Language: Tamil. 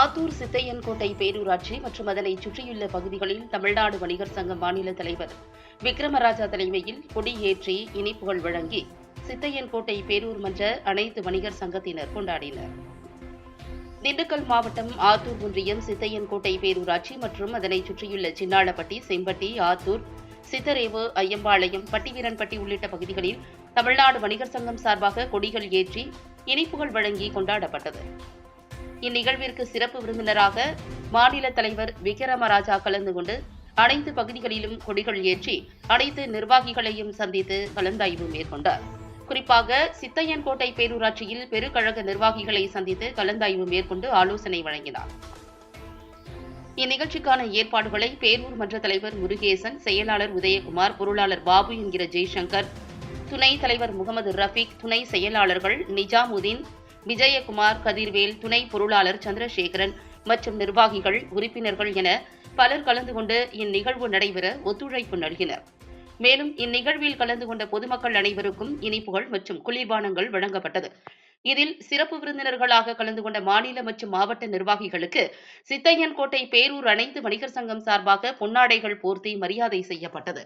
ஆத்தூர் சித்தையன்கோட்டை பேரூராட்சி மற்றும் அதனை சுற்றியுள்ள பகுதிகளில் தமிழ்நாடு வணிகர் சங்க மாநில தலைவர் விக்ரமராஜா தலைமையில் கொடியேற்றி இனிப்புகள் வழங்கி சித்தையன்கோட்டை பேரூர் மன்ற அனைத்து வணிகர் சங்கத்தினர் கொண்டாடினர். திண்டுக்கல் மாவட்டம் ஆத்தூர் ஒன்றியம் சித்தையன்கோட்டை பேரூராட்சி மற்றும் அதனை சுற்றியுள்ள சின்னாளப்பட்டி செம்பட்டி ஆத்தூர் சித்தரேவு ஐயம்பாளையம் பட்டிவீரன்பட்டி உள்ளிட்ட பகுதிகளில் தமிழ்நாடு வணிகர் சங்கம் சார்பாக கொடிகள் ஏற்றி இனிப்புகள் வழங்கி கொண்டாடப்பட்டது. இந்நிகழ்விற்கு சிறப்பு விருந்தினராக மாநில தலைவர் விக்ரமராஜா கலந்து கொண்டு அனைத்து பகுதிகளிலும் கொடிகள் ஏற்றி அனைத்து நிர்வாகிகளையும் சந்தித்து கலந்தாய்வு மேற்கொண்டார். குறிப்பாக சித்தையன்கோட்டை பேரூராட்சியில் பெருக்கழக நிர்வாகிகளை சந்தித்து கலந்தாய்வு மேற்கொண்டு ஆலோசனை வழங்கினார். இந்நிகழ்ச்சிக்கான ஏற்பாடுகளை பேரூர் மன்ற தலைவர் முருகேசன் செயலாளர் உதயகுமார் பொருளாளர் பாபு என்கிற ஜெய்சங்கர் துணைத் தலைவர் முகமது ரஃபீக் துணை செயலாளர்கள் நிஜாமுதீன் விஜயகுமார் கதிர்வேல் துணை பொருளாளர் சந்திரசேகரன் மற்றும் நிர்வாகிகள் உறுப்பினர்கள் என பலர் கலந்து கொண்டு இந்நிகழ்வு நடைபெற ஒத்துழைப்பு நல்கினர். மேலும் இந்நிகழ்வில் கலந்து கொண்ட பொதுமக்கள் அனைவருக்கும் இனிப்புகள் மற்றும் குளிர்பானங்கள் வழங்கப்பட்டது. இதில் சிறப்பு விருந்தினர்களாக கலந்து கொண்ட மாநில மற்றும் மாவட்ட நிர்வாகிகளுக்கு சித்தையன்கோட்டை பேரூர் அனைத்து வணிகர் சங்கம் சார்பாக பொன்னாடைகள் போர்த்தி மரியாதை செய்யப்பட்டது.